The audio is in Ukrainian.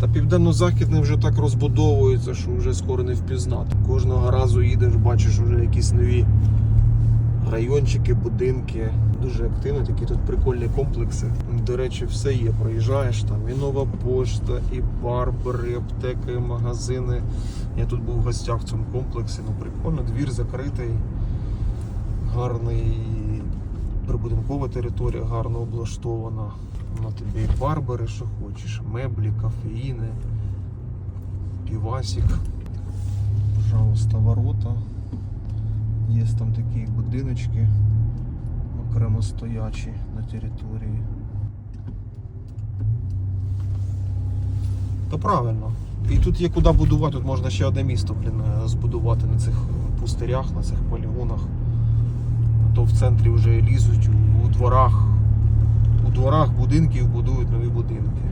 Та південно-західний вже так розбудовується, що вже скоро не впізнати. Кожного разу їдеш, бачиш вже якісь нові райончики, будинки. Дуже активно, такі тут прикольні комплекси. До речі, все є. Проїжджаєш там і нова пошта, і барбери, і аптеки, і магазини. Я тут був в гостях в цьому комплексі. Ну прикольно, двір закритий, гарний прибудинкова територія, гарно облаштована. На тобі і барбери, що хочеш, меблі, кофеїни, півасик. Пожалуйста, ворота. Є там такі будиночки окремо стоячі на території. Та правильно. І тут є куди будувати, тут можна ще одне місто блін, е, збудувати на цих пустирях, на цих полігонах. То в центрі вже лізуть у дворах. У дворах будинків будують нові будинки.